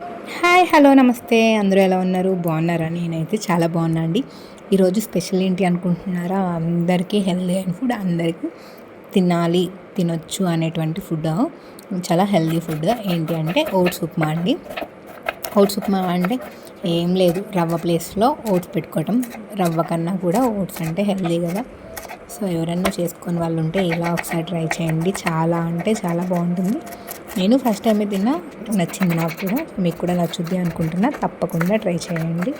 Hi hello నమస్తే. అందరూ ఎలా ఉన్నారు? బాగున్నారా? నేనైతే చాలా బాగున్నా అండి. ఈరోజు స్పెషల్ ఏంటి అనుకుంటున్నారా? అందరికీ హెల్దీ అయిన ఫుడ్ అందరికీ తినాలి తినొచ్చు అనేటువంటి ఫుడ్. చాలా హెల్దీ ఫుడ్. ఏంటి అంటే ఓట్స్ ఉప్మా అండి. ఓట్స్ ఉప్మా అంటే ఏం లేదు. రవ్వ ప్లేస్లో ఓట్స్ పెట్టుకోవటం. రవ్వ కన్నా కూడా ఓట్స్ అంటే హెల్దీ కదా. సో ఎవరైనా చేసుకొని వాళ్ళు ఉంటే ఇలా ఒకసారి ట్రై చేయండి. చాలా అంటే చాలా బాగుంటుంది. నేను ఫస్ట్ టైం తిన్నా నచ్చింది నాకు కూడా. మీకు కూడా నచ్చుద్ది అనుకుంటున్నా తప్పకుండా ట్రై చేయండి.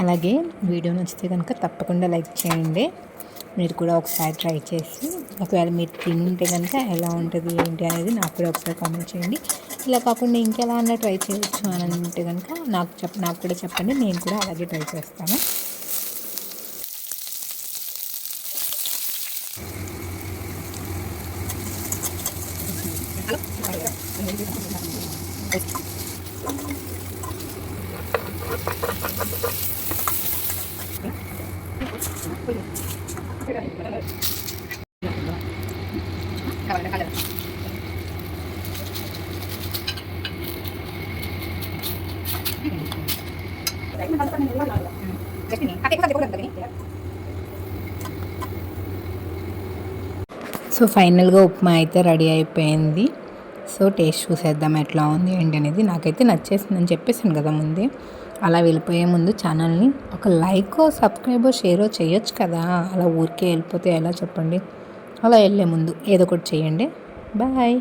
అలాగే వీడియో నచ్చితే కనుక తప్పకుండా లైక్ చేయండి. మీరు కూడా ఒకసారి ట్రై చేసి ఒకవేళ మీరు తింటే కనుక ఎలా ఉంటుంది ఏంటి అనేది నాకు కూడా ఒకసారి కామెంట్ చేయండి. ఇలా కాకుండా ఇంకెలా అన్నా ట్రై చేయొచ్చు అని అంటే కనుక నాకు చెప్ నాకు కూడా చెప్పండి నేను కూడా అలాగే ట్రై చేస్తాను. సో ఫైనల్గా ఉప్మా అయితే రెడీ అయిపోయింది. సో టేస్ట్ చూసేద్దాం ఎట్లా ఉంది ఏంటి అనేది నాకైతే నచ్చేసిందని చెప్పేసాను కదా ముందే. అలా వెళ్ళిపోయే ముందు ఛానల్ని ఒక లైక్ సబ్స్క్రైబ్ షేరో చేయొచ్చు కదా. అలా ఊరికే వెళ్ళిపోతే ఎలా చెప్పండి? అలా వెళ్ళే ముందు ఏదో ఒకటి చేయండి. బాయ్.